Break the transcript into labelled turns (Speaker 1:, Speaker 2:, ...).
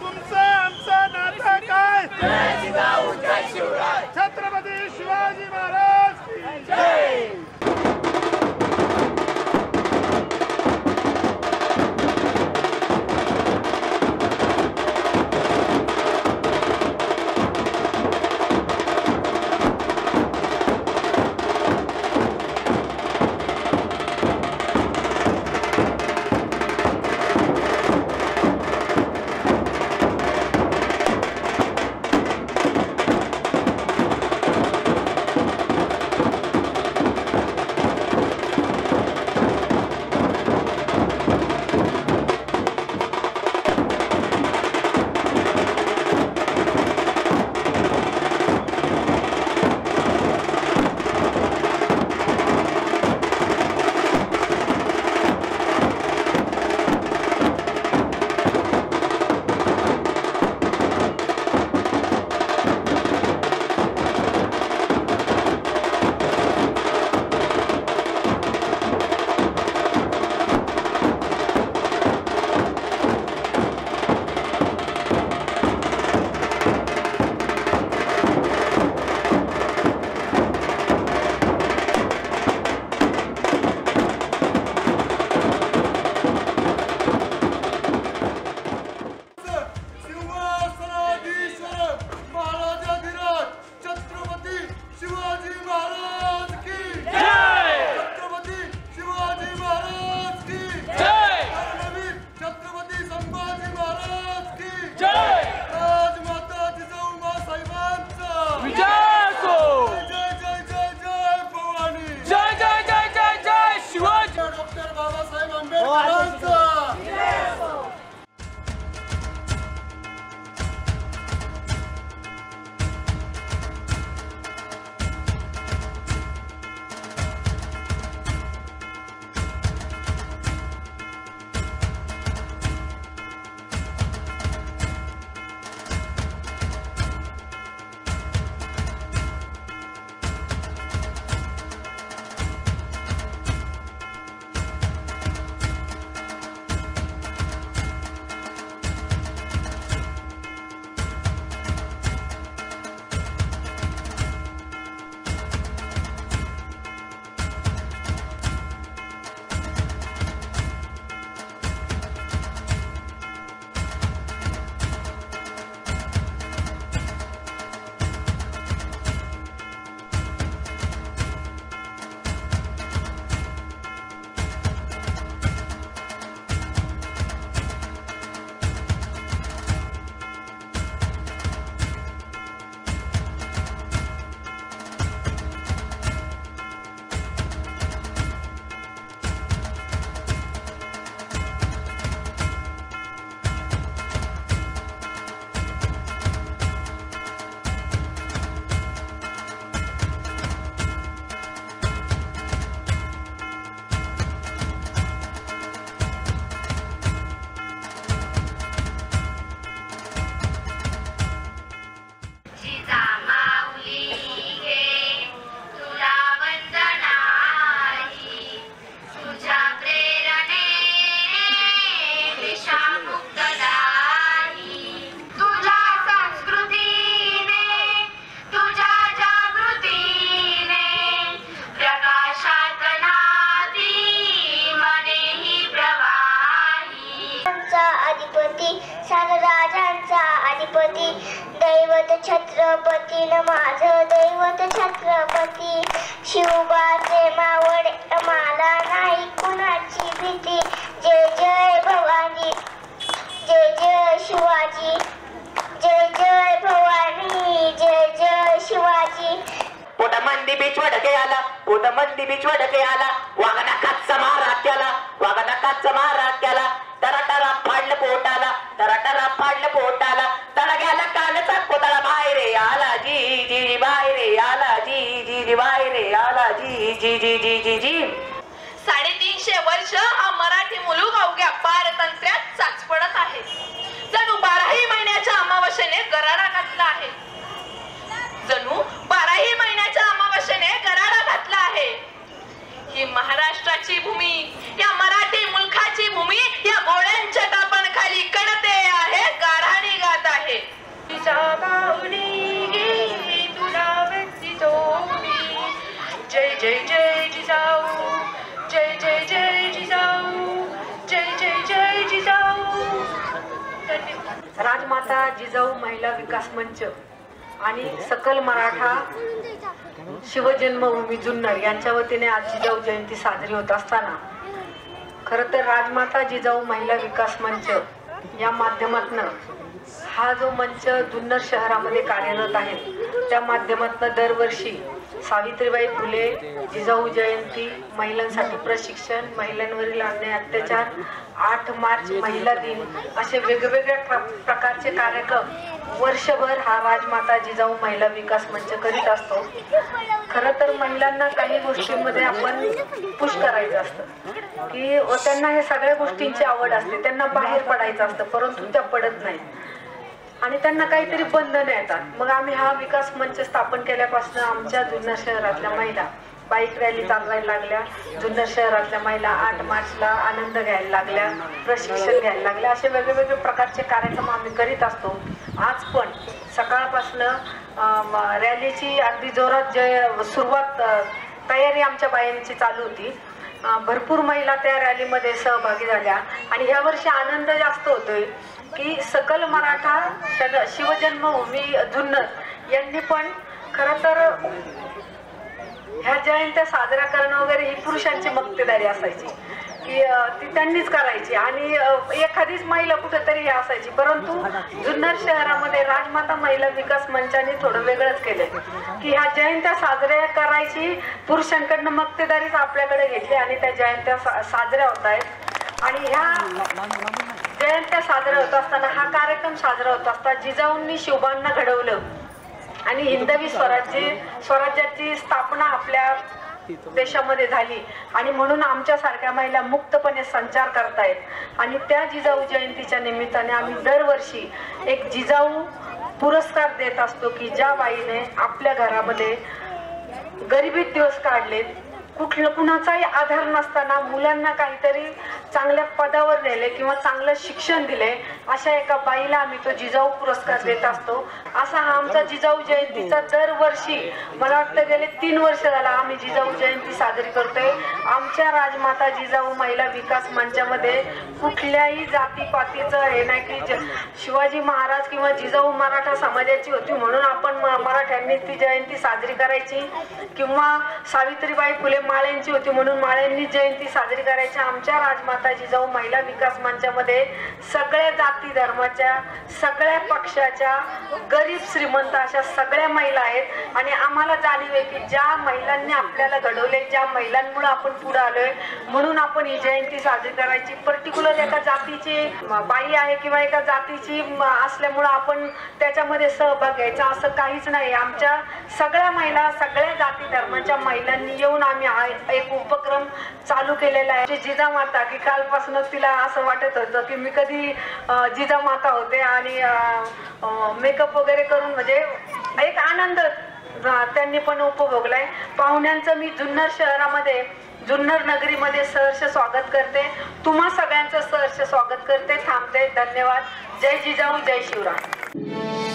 Speaker 1: तुमचा आमचा नाता काय? दैवत छत्रपती न माझं दैवत छत्रपती. शिवबा प्रेमावडे मला नाही कुणाची भीती. जय जय भवानी जय जय शिवाजी जय जय भवानी जय जय शिवाजी.
Speaker 2: पोटमंदी बीच वडके आला पोटमंदी बीच वडके आला वागना काचा मारा त्याला जी जी जी जी.
Speaker 3: साडेतीनशे वर्ष हा मराठी मुलूक अवघ्या पारतंत्र्यात चाचपडत आहे. जणू बाराही महिन्याच्या अमावस्येने गराडा घातला आहे. जणू बाराही महिन्याच्या अमावस्येने गराडा घातला आहे. ही महाराष्ट्राची भूमी या मराठी मुलखाची भूमी या गोळ्यांच्या तापाखाली कडते आहे गाराणी गात आहे.
Speaker 4: राजमाता जिजाऊ महिला विकास मंच आणि सकल मराठा शिवजन्मभूमी जुन्नर यांच्या वतीने आज जिजाऊ जयंती साजरी होत असताना खरं तर राजमाता जिजाऊ महिला विकास मंच या माध्यमातून हा जो मंच जुन्नर शहरामध्ये कार्यरत आहे त्या माध्यमातनं दरवर्षी सावित्रीबाई फुले जिजाऊ जयंती महिलांसाठी प्रशिक्षण महिलांवरील अन्याय अत्याचार आठ मार्च महिला दिन असे वेगवेगळ्या प्रकारचे कार्यक्रम वर्षभर हा राजमाता जिजाऊ महिला विकास मंच करीत असतो. खरं तर महिलांना काही गोष्टींमध्ये आपण पुश करायचं असतं. की व त्यांना हे सगळ्या गोष्टींची आवड असते त्यांना बाहेर पडायचं असतं परंतु त्या पडत नाही आणि त्यांना काहीतरी बंधन येतात. मग आम्ही हा विकास मंच स्थापन केल्यापासून आमच्या जुन्नर शहरातल्या महिला बाईक रॅली चालवायला लागल्या. जुन्नर शहरातल्या महिला आठ मार्चला आनंद घ्यायला लागल्या प्रशिक्षण घ्यायला लागल्या. असे वेगवेगळे प्रकारचे कार्यक्रम आम्ही करीत असतो. आज पण सकाळपासनं रॅलीची अगदी जोरात जय सुरुवात तयारी आमच्या बायांची चालू होती. भरपूर महिला त्या रॅलीमध्ये सहभागी झाल्या. आणि ह्या वर्षी आनंद जास्त होतोय. की सकल मराठा शन- शिवजन्मभूमी जुन्नर यांनी पण खरं तर ह्या जयंत्या साजरा करणं वगैरे ही पुरुषांची मक्तेदारी असायची. की ती त्यांनीच करायची. आणि एखादीच महिला कुठेतरी असायची. परंतु जुन्नर शहरामध्ये राजमाता महिला विकास मंचाने थोडं वेगळंच केलं की ह्या जयंत्या साजऱ्या करायची पुरुषांकडनं मक्तेदारीच आपल्याकडे घेतली आणि त्या जयंत्या सा- साजऱ्या होत आहेत. आणि ह्या जयंत्या साजरा होत असताना हा कार्यक्रम साजरा होत असता जिजाऊंनी शिवबांना घडवलं. आणि हिंदवी स्वराज्य स्वराज्याची स्थापना आपल्या देशामध्ये झाली. आणि म्हणून आमच्या सारख्या महिला मुक्तपणे संचार करतायत. आणि त्या जिजाऊ जयंतीच्या निमित्ताने आम्ही दरवर्षी एक जिजाऊ पुरस्कार देत असतो की ज्या बाईने आपल्या घरामध्ये गरिबीत दिवस काढलेत. कुठलं कुणाचाही आधार नसताना मुलांना काहीतरी चांगल्या पदावर नेले किंवा चांगलं शिक्षण दिले अशा एका बाईला आम्ही तो जिजाऊ पुरस्कार देत असतो. असा हा आमचा जिजाऊ जयंतीचा दरवर्षी मला वाटतं गेले तीन वर्ष झाला आम्ही जिजाऊ जयंती साजरी करतोय. आमच्या राजमाता जिजाऊ महिला विकास मंचामध्ये कुठल्याही जातीपातीचं हे नाही की ज- शिवाजी महाराज किंवा जिजाऊ मराठा समाजाची होती म्हणून आपण म- मराठ्यांनी ती जयंती साजरी करायची. किंवा सावित्रीबाई फुले माळ्यांची होती म्हणून माळ्यांनी जयंती साजरी करायची. आमच्या राजमाता जिजाऊ महिला विकास मंचामध्ये सगळ्या जाती धर्माच्या सगळ्या पक्षाच्या गरीब श्रीमंत अशा सगळ्या महिला आहेत. आणि आम्हाला जाणीव आहे की ज्या महिलांनी आपल्याला घडवले ज्या महिलांमुळे आपण पुढे आलोय म्हणून आपण ही जयंती साजरी करायची. पर्टिक्युलर एका जातीची बाई आहे किंवा एका जातीची असल्यामुळं आपण त्याच्यामध्ये सहभाग घ्यायचा असं काहीच नाही. आमच्या सगळ्या महिला सगळ्या जाती धर्माच्या महिलांनी येऊन आम्ही हा एक उपक्रम चालू केलेला आहे. जिजामाता की कालपासून तिला असं वाटत होतं की मी कधी जिजामाता होते आणि मेकअप वगैरे करून म्हणजे एक आनंद त्यांनी पण उपभोगलाय. पाहुण्यांचं मी जुन्नर शहरामध्ये जुन्नर नगरीमध्ये सहर्ष स्वागत करते. तुम्हा सगळ्यांचं सहर्ष स्वागत करते. थांबते. धन्यवाद. जय जिजाऊ जय शिवराम